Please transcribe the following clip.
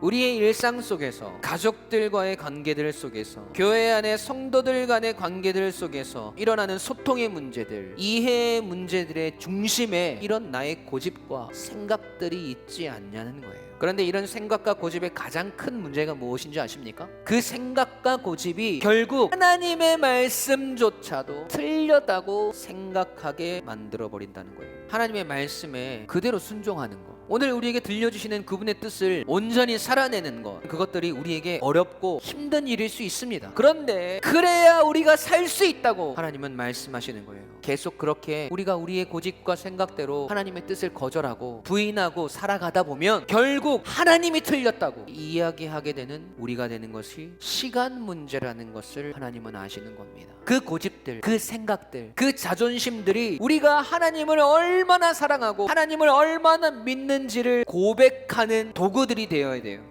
우리의 일상 속에서 가족들과의 관계들 속에서 교회 안의 성도들 간의 관계들 속에서 일어나는 소통의 문제들, 이해의 문제들의 중심에 이런 나의 고집과 생각들이 있지 않냐는 거예요. 그런데 이런 생각과 고집의 가장 큰 문제가 무엇인지 아십니까? 그 생각과 고집이 결국 하나님의 말씀조차도 틀렸다고 생각하게 만들어 버린다는 거예요. 하나님의 말씀에 그대로 순종하는 것. 오늘 우리에게 들려주시는 그분의 뜻을 온전히 살아내는 것. 그것들이 우리에게 어렵고 힘든 일일 수 있습니다. 그런데 그래야 우리가 살 수 있다고 하나님은 말씀하시는 거예요. 계속 그렇게 우리가 우리의 고집과 생각대로 하나님의 뜻을 거절하고 부인하고 살아가다 보면 결국 하나님이 틀렸다고 이야기하게 되는 우리가 되는 것이 시간 문제라는 것을 하나님은 아시는 겁니다. 그 고집들, 그 생각들, 그 자존심들이 우리가 하나님을 얼마나 사랑하고 하나님을 얼마나 믿는지를 고백하는 도구들이 되어야 돼요.